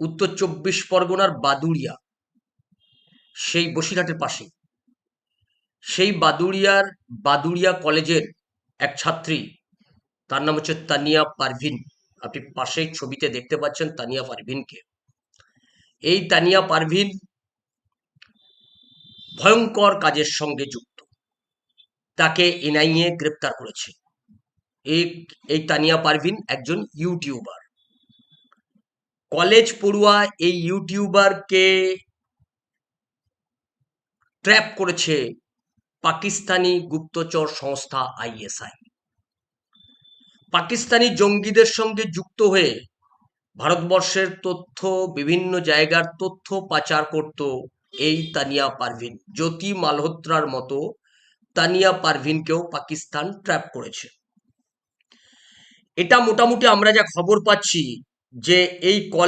উত্তর চব্বিশ পরগনার বাদুড়িয়া, সেই বসিরহাটের পাশে। সেই বাদুড়িয়ার বাদুড়িয়া কলেজের এক ছাত্রী, তার নাম হচ্ছে তানিয়া পারভিন। আপনি পাশেই ছবিতে দেখতে পাচ্ছেন তানিয়া পারভিনকে। এই তানিয়া পারভিন ভয়ঙ্কর কাজের সঙ্গে যুক্ত। তাকে এনআইএ গ্রেপ্তার করেছে। এই তানিয়া পারভিন একজন ইউটিউবার। কলেজ পড়ুয়া এই ইউটিউবারকে ট্র্যাপ করেছে পাকিস্তানি গুপ্তচর সংস্থা আইএসআই। পাকিস্তানি জঙ্গিদের সঙ্গে যুক্ত হয়ে ভারতবর্ষের তথ্য, বিভিন্ন জায়গার তথ্য পাচার করত এই তানিয়া পারভিন। জ্যোতি মালহোত্রার মতো তানিয়া পারভিনকেও পাকিস্তান ট্র্যাপ করেছে। এটা মোটামুটি আমরা যা খবর পাচ্ছি যে এই কল